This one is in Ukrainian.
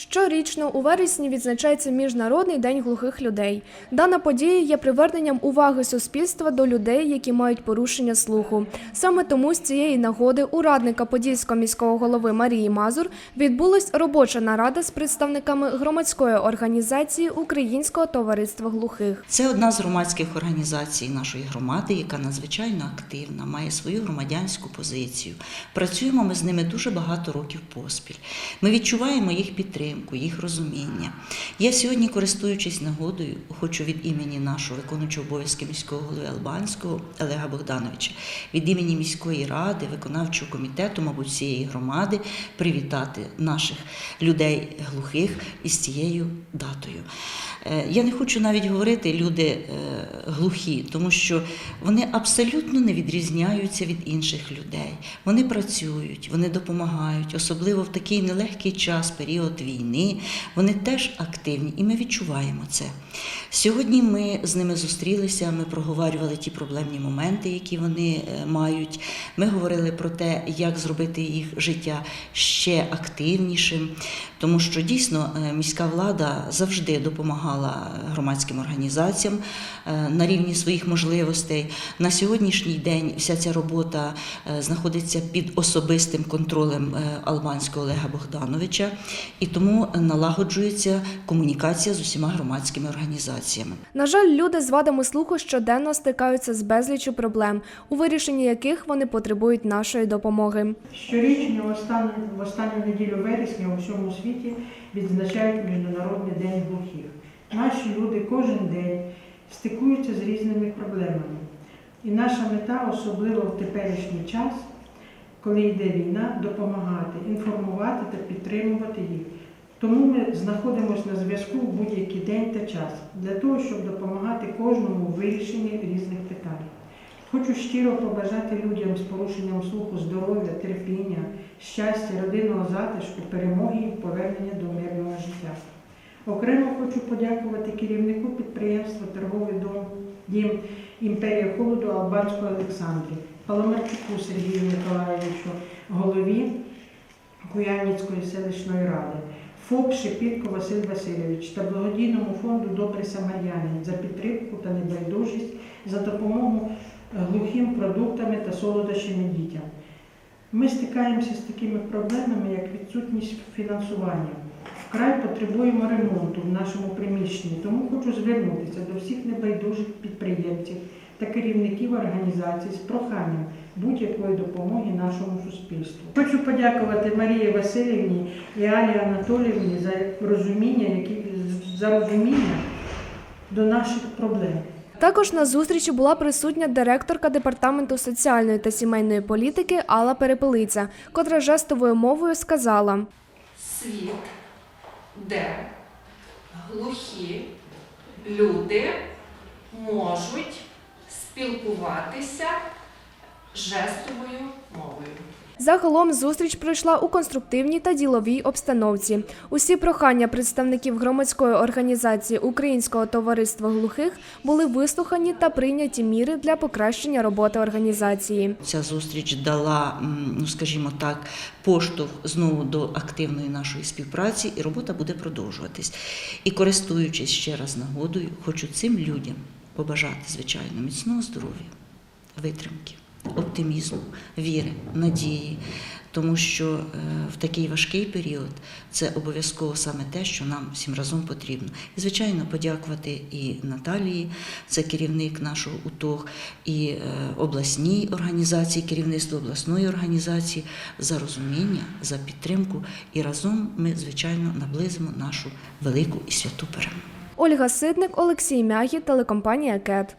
Щорічно у вересні відзначається Міжнародний день глухих людей. Дана подія є приверненням уваги суспільства до людей, які мають порушення слуху. Саме тому з цієї нагоди у радника Подільського міського голови Марії Мазур відбулась робоча нарада з представниками громадської організації Українського товариства глухих. Це одна з громадських організацій нашої громади, яка надзвичайно активна, має свою громадянську позицію. Працюємо ми з ними дуже багато років поспіль. Ми відчуваємо їх підтримку, їх розуміння. Я сьогодні, користуючись нагодою, хочу від імені нашого виконуючого обов'язки міського голови Албанського Олега Богдановича, від імені міської ради, виконавчого комітету, мабуть, всієї громади, привітати наших людей глухих із цією датою. Е, Я не хочу навіть говорити люди е, глухі, тому що вони абсолютно не відрізняються від інших людей. Вони працюють, вони допомагають, особливо в такий нелегкий час, період війни. Вони теж активні, і ми відчуваємо це. Сьогодні ми з ними зустрілися, ми проговорювали ті проблемні моменти, які вони е, мають. Ми говорили про те, як зробити їх життя ще активнішим, тому що дійсно е, міська влада завжди допомагала громадським організаціям е, на рівні своїх можливостей. На сьогоднішній день вся ця робота е, знаходиться під особистим контролем е, албанського Олега Богдановича, і тому налагоджується комунікація з усіма громадськими організаціями. На жаль, люди з вадами слуху щоденно стикаються з безліччю проблем, у вирішенні яких вони потребують нашої допомоги. Щорічно в останню, в останню неділю вересня у всьому світі відзначають Міжнародний день глухих. Наші люди кожен день стикуються з різними проблемами. І наша мета, особливо в теперішній час, коли йде війна, допомагати, інформувати та підтримувати їх. Тому ми знаходимося на зв'язку в будь-який день та час для того, щоб допомагати кожному у вирішенні різних питань. Хочу щиро побажати людям з порушенням слуху здоров'я, терпіння, щастя, родинного затишку, перемоги і повернення до мирного життя. Окремо хочу подякувати керівнику підприємства Торговий дом Дім Імперія холоду Албанського Олександрі, Паламарчуку Сергію Миколаївичу, голові Куяльницької селищної ради, ФОП Шепітко Василь Васильович та благодійному фонду Добрий Самарянин за підтримку та небайдужість, за допомогу глухим продуктами та солодощами дітям. Ми стикаємося з такими проблемами, як відсутність фінансування. Вкрай потребуємо ремонту в нашому приміщенні, тому хочу звернутися до всіх небайдужих підприємців та керівників організацій з проханням будь-якої допомоги нашому суспільству. Хочу подякувати Марії Васильівні і Алі Анатоліївні за розуміння, які за розуміння до наших проблем. Також на зустрічі була присутня директорка департаменту соціальної та сімейної політики Алла Перепелиця, котра жестовою мовою сказала: світ, де глухі люди можуть спілкуватися жестовою мовою. Загалом зустріч пройшла у конструктивній та діловій обстановці. Усі прохання представників громадської організації Українського товариства глухих були вислухані та прийняті міри для покращення роботи організації. Ця зустріч дала, ну скажімо так, поштовх знову до активної нашої співпраці, і робота буде продовжуватись. І користуючись ще раз нагодою, хочу цим людям побажати, звичайно, міцного здоров'я, витримки, оптимізму, віри, надії. Тому що е, в такий важкий період це обов'язково саме те, що нам всім разом потрібно. І, звичайно, подякувати і Наталії, це керівник нашого УТОГ, і е, обласній організації, керівництво обласної організації за розуміння, за підтримку. І разом ми, звичайно, наблизимо нашу велику і святу перемогу. Ольга Сидник, Олексій Мягі, телекомпанія КЕТ.